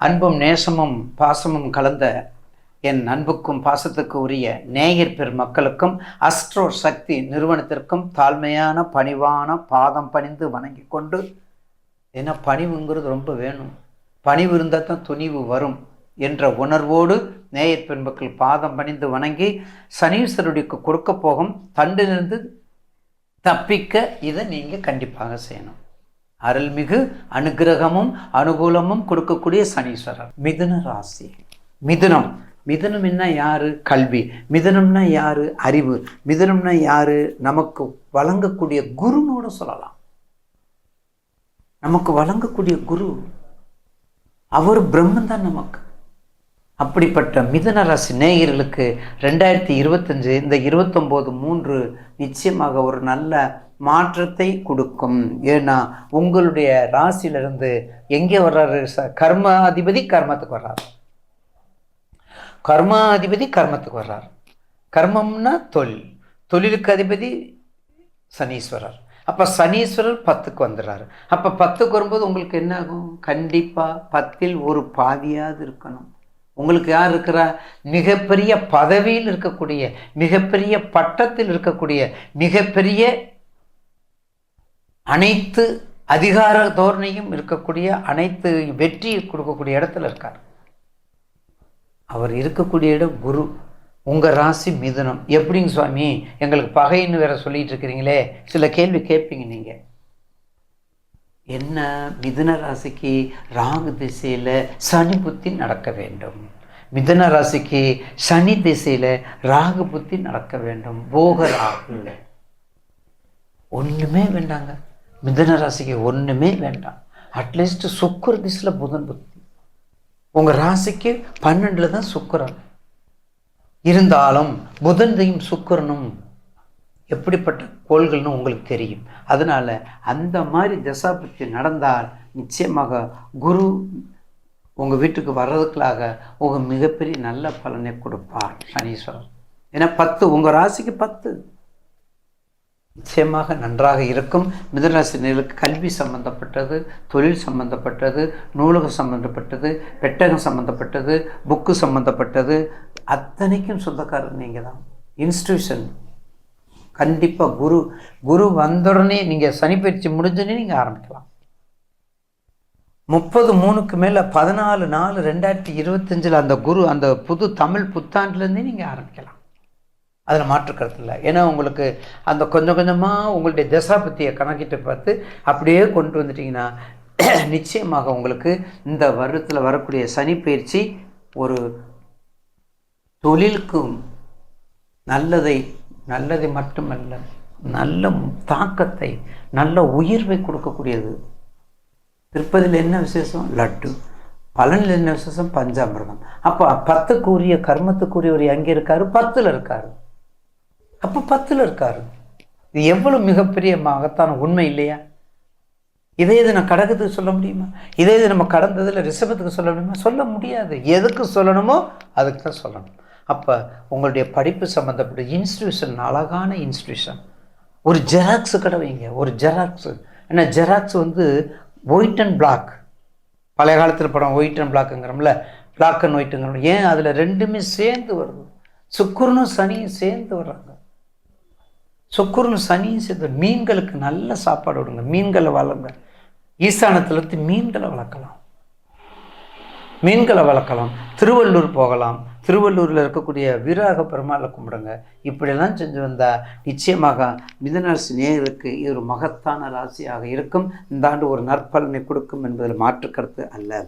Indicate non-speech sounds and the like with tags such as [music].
அன்பும் நேசமும் பாசமும் கலந்த என் அன்புக்கும் பாசத்துக்கு உரிய நேயர் பெருமக்களுக்கும் அஸ்ட்ரோ சக்தி நிறுவனத்திற்கும் தாழ்மையான பணிவான பாதம் பணிந்து வணங்கி கொண்டு ஏன்னா பணிவுங்கிறது ரொம்ப வேணும். பணிவு இருந்தால் தான் துணிவு வரும் என்ற உணர்வோடு நேயர் பெருமக்கள் பாதம் பணிந்து வணங்கி சனீஸ்வரனுக்கு கொடுக்க போகும் தண்டிலிருந்து தப்பிக்க இதை நீங்கள் கண்டிப்பாக செய்யணும். அருள்மிகு அனுகிரகமும் அனுகூலமும் கொடுக்கக்கூடிய சனீஸ்வரர். மிதுன ராசி. மிதுனம். மிதுனம் என்ன யாரு? கல்வி. மிதுனம்னா யாரு? அறிவு. மிதுனம்னா யாரு? நமக்கு வழங்கக்கூடிய குருனோட சொல்லலாம். நமக்கு வழங்கக்கூடிய குரு அவர் பிரம்மன் தான் நமக்கு. அப்படிப்பட்ட மிதுன ராசி நேயர்களுக்கு ரெண்டாயிரத்தி இருபத்தஞ்சு இந்த இருபத்தொம்போது மூன்று நிச்சயமாக ஒரு நல்ல மாற்றத்தை கொடுக்கும். ஏன்னா உங்களுடைய ராசியிலிருந்து எங்கே வர்றாரு? ச கர்மாதிபதி கர்மத்துக்கு வர்றார். கர்மாதிபதி கர்மத்துக்கு வர்றார். கர்மம்னா தொழில். தொழிலுக்கு அதிபதி சனீஸ்வரர். அப்போ சனீஸ்வரர் பத்துக்கு வந்துடுறாரு. அப்போ பத்துக்கு வரும்போது உங்களுக்கு என்ன ஆகும் கண்டிப்பாக பத்தில் ஒரு பாதியாவது இருக்கணும். உங்களுக்கு யார் இருக்கிறா? மிகப்பெரிய பதவியில் இருக்கக்கூடிய மிகப்பெரிய பட்டத்தில் இருக்கக்கூடிய மிகப்பெரிய அனைத்து அதிகார தோரணையும் இருக்கக்கூடிய அனைத்து வெற்றி கொடுக்கக்கூடிய இடத்துல இருக்கார். அவர் இருக்கக்கூடிய இடம் குரு. உங்கள் ராசி மிதுனம். எப்படிங்க சுவாமி? எங்களுக்கு பகைன்னு வேற சொல்லிட்டு இருக்கிறீங்களே? சில கேள்வி கேட்பீங்க நீங்கள் என்ன மிதுன ராசிக்கு ராகு திசையில் சனி புத்தி நடக்க வேண்டும். மிதுன ராசிக்கு சனி திசையில் ராகு புத்தி நடக்க வேண்டும். போக ராகு ஒன்றுமே வேண்டாங்க. மிதன ராசிக்கு ஒன்றுமே வேண்டாம். அட்லீஸ்ட் சுக்கர திசையில் புதன் புத்தி. உங்கள் ராசிக்கு பன்னெண்டில் தான் சுக்கரன். இருந்தாலும் புதன்தையும் சுக்கரனும் எப்படிப்பட்ட கோள்கள்னு உங்களுக்கு தெரியும். அதனால் அந்த மாதிரி தசாபக்தி நடந்தால் நிச்சயமாக குரு உங்கள் வீட்டுக்கு வர்றதுக்களாக உங்கள் மிகப்பெரிய நல்ல பலனை கொடுப்பார் சனீஸ்வரர். ஏன்னா பத்து உங்கள் ராசிக்கு பத்து. நிச்சயமாக நன்றாக இருக்கும். மிதனராசினர்களுக்கு கல்வி சம்பந்தப்பட்டது தொழில் சம்பந்தப்பட்டது நூலகம் சம்பந்தப்பட்டது பெட்டகம் சம்பந்தப்பட்டது புக்கு சம்பந்தப்பட்டது. அத்தனைக்கும் சொந்தக்காரர் நீங்கள் தான் இன்ஸ்டியூஷன் கண்டிப்பாக குரு குரு வந்தோடனே நீங்கள் சனிப்பயிற்சி முடிஞ்சோடனே நீங்கள் ஆரம்பிக்கலாம். முப்பது மூணுக்கு மேலே பதினாலு நாலு ரெண்டாயிரத்தி இருபத்தஞ்சில் அந்த குரு அந்த புது தமிழ் புத்தாண்டுலேருந்தே நீங்கள் ஆரம்பிக்கலாம். அதில் மாற்றுக்கிறது இல்லை. ஏன்னா உங்களுக்கு அந்த கொஞ்சம் கொஞ்சமாக உங்களுடைய தசாபத்தியை கணக்கிட்டு பார்த்து அப்படியே கொண்டு வந்துட்டிங்கன்னா [clears throat] நிச்சயமாக உங்களுக்கு இந்த வருடத்தில் வரக்கூடிய சனி பயிற்சி ஒரு தொழிலுக்கும் நல்லதை நல்லதை மட்டுமல்ல நல்ல தாக்கத்தை நல்ல உயர்வை கொடுக்கக்கூடியது. திருப்பதியில் என்ன விசேஷம்? லட்டு. பலனில் என்ன விசேஷம்? பஞ்சாமிரதம். அப்போ பத்துக்குரிய கர்மத்துக்குரியவர் எங்கே இருக்கார் பத்தில் இருக்கார். அப்போ பத்தில் இருக்காரு. இது எவ்வளோ மிகப்பெரிய மகத்தான உண்மை இல்லையா? இதே இது நான் கடகத்துக்கு சொல்ல முடியுமா? இதே இது நம்ம கடந்ததில் ரிஷபத்துக்கு சொல்ல முடியுமா? சொல்ல முடியாது. எதுக்கு சொல்லணுமோ அதுக்கு தான் சொல்லணும். அப்போ உங்களுடைய படிப்பு சம்மந்தப்பட்ட இன்ஸ்டியூஷன் அழகான இன்ஸ்டியூஷன் ஒரு ஜெராக்ஸ் கடை வைங்க. ஒரு ஜெராக்ஸு ஏன்னா ஜெராக்ஸ் வந்து ஒயிட் அண்ட் பிளாக் பழைய காலத்தில் படம் ஒயிட் அண்ட் பிளாக்குங்கிறோம்ல பிளாக் அண்ட் ஒயிட்டுங்கிறோம் ஏன்? அதில் ரெண்டுமே சேர்ந்து வருது. சுக்குரனும் சனியும் சேர்ந்து வர்றாங்க. சொக்குருன்னு சனியும் சேர்ந்து மீன்களுக்கு நல்ல சாப்பாடு விடுங்க மீன்களை வளருங்க. ஈசானத்திலிருந்து மீன்களை வளர்க்கலாம். மீன்களை வளர்க்கலாம். திருவள்ளூர் போகலாம். திருவள்ளூரில் இருக்கக்கூடிய வீராக பெருமாளை கும்பிடுங்க. இப்படியெல்லாம் செஞ்சு வந்தால் நிச்சயமாக மிதனரசு நேயர்களுக்கு இது ஒரு மகத்தான ராசியாக இருக்கும். இந்த ஆண்டு ஒரு நற்பலனை கொடுக்கும் என்பதில் மாற்று கருத்து அல்ல.